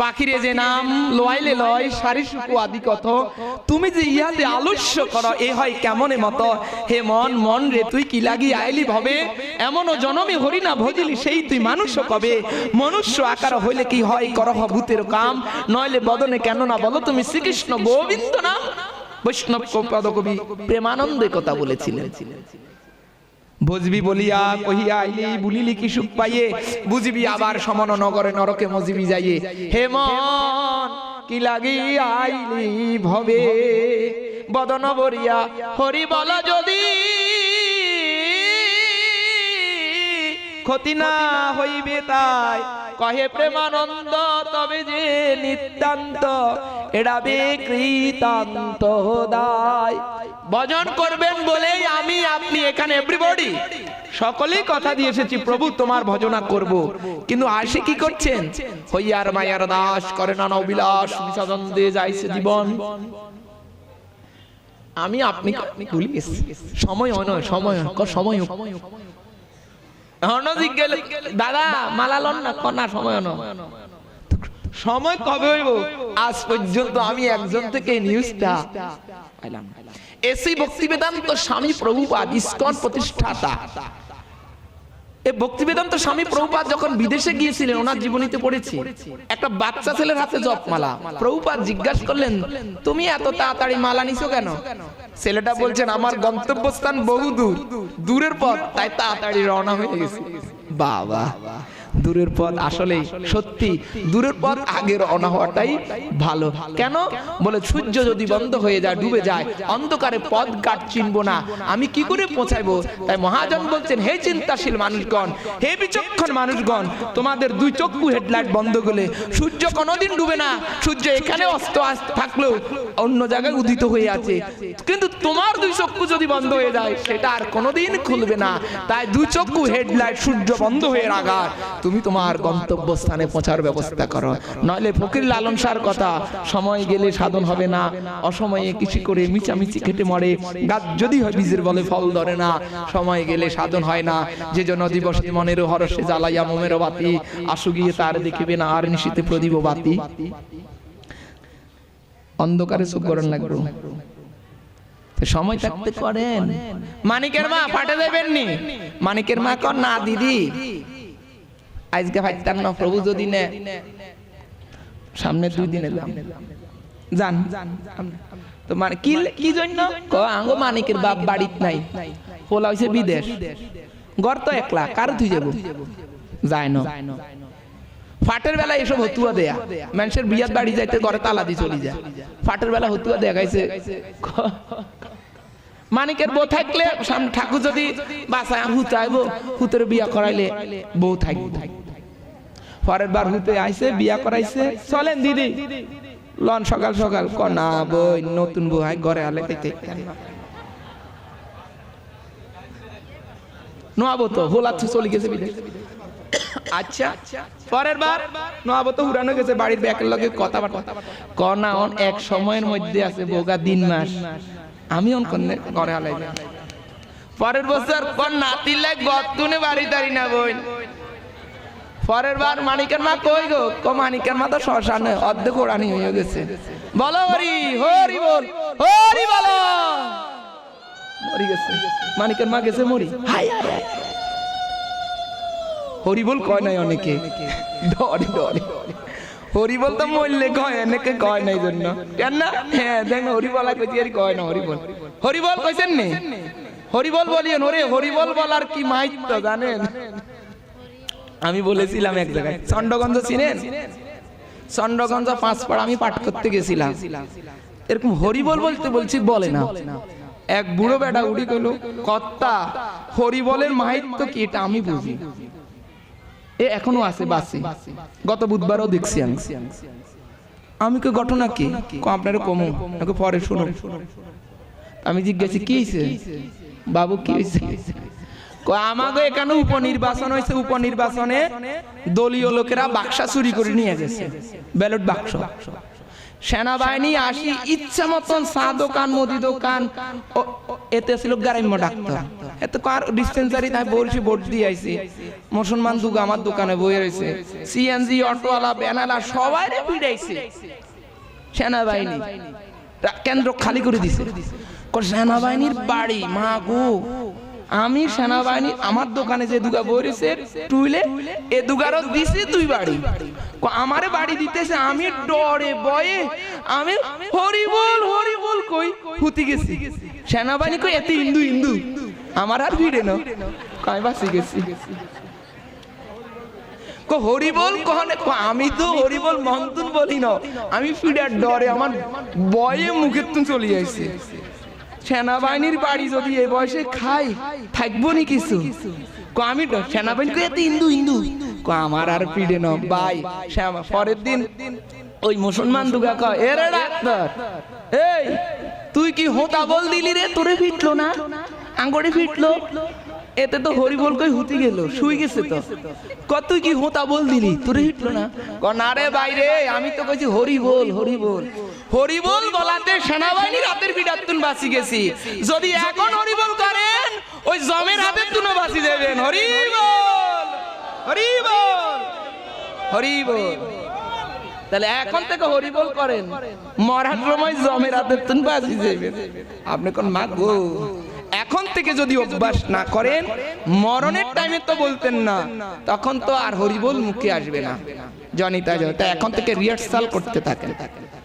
পাখিরে যে নাম লয়াইলে লয়, সারি সুকু আদি কত তুমি যে ইহাতে আলস্য কর, এ হয় কেমনে মত? হে মন মন রে, তুই কি লাগি আইলি ভবে? এমনও জনমে হরি না ভজিলি, সেই তুই মানুষ কবে? মনুষ্য আকার হইলে কি হয় করহ ভূতের কাম? নইলে বদনে কেন না বলো তুমি শ্রীকৃষ্ণ গোবিন্দ নাম? বৈষ্ণব পদকবি প্রেমানন্দে কথা বলেছিলেন। ভজবি বলিয়া কহিয়া আইলি বুলিলি কি সুখ পাইয়ে? বুঝবি আবার সমন নগরে নরকে মজিবি যাইয়ে। হে মন, কি লাগি আইলি ভবে? বদন বরিয়া হরি বল যদি। ক্ষতি না হইবে তাই। কহে প্রেমানন্দ, তবে যে নিত্যান্ত এড়াবে কৃতান্ত দায় ভজন করবেন বলেই আমি, আপনি এখানে এভরিবডি সকলেই কথা দিয়ে এসেছি, প্রভু তোমার ভজনা করব। কিন্তু আসে কি করছেন? হইয়ার মায়ার দাস করে না বিলাস, বিসর্জন দিয়ে যাইছে জীবন। আমি আপনি ভুলি সময় হয় নয় সময় সময়। হর্ণদিক গেলে, দাদা মালালন না কনা সময় ন। সময় কবে হইব? আজ পর্যন্ত আমি একজন থেকে নিউজটা পাইলাম। এসি ভক্তি বেদান্ত স্বামী প্রভুপাদ, ইসকন প্রতিষ্ঠাতা। এই ভক্তি বেদান্ত স্বামী প্রভুপাদ যখন বিদেশে গিয়েছিলেন, ওনার জীবনীতে পড়েছি। একটা বাচ্চা ছেলের হাতে জপমালা। প্রভুপাদ জিজ্ঞাসা করলেন, তুমি এত তাড়াতাড়ি মালা নিছো কেন? ছেলেটা বলছেন, আমার গন্তব্যস্থান বহু দূর দূরের পথ, তাই তাড়াতাড়ি রওনা হয়ে গেছি। বাবা। দূরের পথ আসলে সত্যি। দূরের পথ আগে রওনা হওয়াটাই ভালো। কেন? বলে সূর্য যদি বন্ধ হয়ে যায় ডুবে যায় অন্ধকারে পথ ঘাট চিনবো না। আমি কি করে পৌঁছাইবো? তাই মহাজন বলছেন হে চিন্তাশীল মানুষগণ হে বিচক্ষণ মানুষগণ তোমাদের দুই চক্ষু হেডলাইট বন্ধ করলে সূর্য কোনোদিন ডুবে না। সূর্য এখানে অস্ত আস- থাকলেও অন্য জায়গায় উদিত হয়ে আছে। কিন্তু তোমার দুই চক্ষু যদি বন্ধ হয়ে যায় সেটা আর কোনোদিন খুলবে না। তাই দুই চক্ষু হেডলাইট সূর্য বন্ধ হয়ে রাখার তুমি তোমার গন্তব্যস্থানে পৌঁছার ব্যবস্থা করো। নইলে ফকির লালন সার কথা, সময় গেলে সাধন হবে না। অসময়ে কৃষি করে মিচামিচি খেটে মরে। গাছ যদি হয় বীজের বলে ফল ধরে না। সময় গেলে সাধন হয় না। যে জন্য দিবসে মনেরও হরসে জ্বালাইয়া মোমের বাতি। আসু গিয়ে তার দেখিবে না, আর নিশীতে প্রদীপ বাতি। অন্ধকারে চোখ গরম লাগবে সময় থাকতে করেন মানিকের মা ফাটে দেবেননি মানিকের মা কর না, দিদি। আজকে ফাইতাম না প্রভু যদি নে। সামনে দুই দিনে যান যান। তো মানে কি কি জন্য? ক আঙ্গো মানিকের বাপ বাড়িত নাই। পোলা হইছে বিদেশ। ঘর তো একলা, কার তুই যাব? যায় না। ফাটের বেলা এসব হতুয়া দেয়া। মানুষের বিয়ার বাড়ি যাইতে ঘরে তালা দিয়ে চলে যায়। ফাটের বেলা হতুয়া দেয়া গাইছে। মানিকের বউ থাকলে ঠাকুর যদি বাসায় হুতাইবো হুতের বিয়া করাইলে বউ থাকবে। পরের বার হুতে আইছে বিয়া করাইছে। চলেন দিদি। লন সকাল সকাল। কনা বই নতুন বউ আই ঘরে আলে খাইতে নোয়াবো তো হোলাচ্ছ চলে গেছে বিদেশ আচ্ছা পরের বার নোয়াবো তো উড়ানো গেছে বাড়ির ব্যাকের লগে কথাবার্তা। কনা অন এক সময়ের মধ্যে আছে বোগা দিন মাস। আমি অন কন্যা ঘরে আলাই। পরের বছর কোন নাতি লাগ গতুনে বাড়ি তারি না বই। পরের বার মানিকের মা কই গো? কো মানিকের মা তো শ্মশানে অর্ধেক ওড়ানি হয়ে গেছে। বলো হরি হরি বল, হরি বলো। মরি গেছে। মানিকের মা গেছে মরি। হাই। হরি বল কয় নাই অনেকে? ডরে ডরে হরি বল তো মরলে কয়, অনেকে কয় নাই জন্য। কেন না? হ্যাঁ দেখ হরি বলা আর কয় না হরি বল। হরি বল কইছেন নি? হরি বল বলিয়েন, ওরে হরি বল বলার কি মাহিত্য জানেন? আমি বলেছিলাম এক জায়গায় চন্ডগঞ্জ চিনেন? চন্ডগঞ্জ পাঁচপাড়া আমি পাঠ করতে গেছিলাম। এরকম হরিবল বলতে বলছি, বলে না। এক বুড়ো বেটা উড়ি কইলো, কর্তা, হরিবলের মাহিত্য কি? এটা আমি বুঝি এ এখনও আছে বাসি। গত বুধবারও দেখছি আমি। আমি কে ঘটনা কি? আপনার কমু। পরে শুনো। আমি জিজ্ঞাসি, কি বাবু, কো আমাকে এখানে উপনির্বাচন হয়েছে উপনির্বাচনে দলীয় লোকেরা বাক্সা চুরি করে নিয়ে গেছে, ব্যালট বাক্স। সেনাবাহিনী আসি, ইচ্ছা মতন চা দোকান, মুদি দোকান এতে ছিল গ্রাম্য ডাক্তার। এতে কার ডিসপেন্সারি তাই বলছি ভোট দিয়ে আইছি। মুসলমান দুগা আমার দোকানে বয়ে রয়েছে। সিএনজি অটোওয়ালা ব্যানালা সবাই ভিড়াইছে। সেনাবাহিনী কেন্দ্র খালি করে দিছে। সেনাবাহিনীর বাড়ি, মা গো। আমি সেনাবাহিনী, আমার দোকানে যে দুগা বইরেছে টুইলে, এ দুগারও দিছি তুই বাড়ি। আমারে বাড়ি দিতেছে, আমি ডরে, বয়ে, আমি হরি বল হরি বল কই, হুতি গেছি। সেনাবাহিনী কই, এত হিন্দু হিন্দু আমার আর ভিড়ে না। কয় বাসি গেছি। কো হরি বল কহনে আমি তো হরি বল মন্তুন বলি না। আমি ফিডার ডরে, আমার বয়ে মুখের তুন চলে আইছে। সেনাবাহিনীর বাড়ি যদি এই বয়সে খাই, থাকব নি কিছু? আমি সেনাবাহিনী এত হিন্দু হিন্দু আমার আর পিড়ে না পরের দিন ওই মুসলমান দুগা কয় এ ডাক্তার, এই, তুই কি হোতা বল দিলি রে? তোরে ফিটলো না? আঙ্গড়ে ফিটলো? এতে তো হরি বল কই হুতি গেল, শুই গেছে তো। কত কি হোতা বল দিলি? তোরে হিটলো না? ক, না রে বাইরে আমি তো কইছি হরি বল হরি বল। হরি বল বলাতে সেনাবাহিনীর হাতের বিডাতুন বাঁচি গেছি। যদি এখন হরিবল করেন ওই জমের হাতের তুনো বাঁচি যাবেন হরি বল হরি বল হরি বল তাহলে এখন থেকে হরি বল করেন। মরার সময় জমের হাতের তুন বাঁচি যাবেন আপনি কোন মা গো এখন থেকে যদি অভ্যাস না করেন মরণের টাইমে তো বলতেন না। তখন তো আর হরিবল মুখে আসবে না। জনিতা জয় তা এখন থেকে রিহার্সাল করতে থাকেন। থাকেন।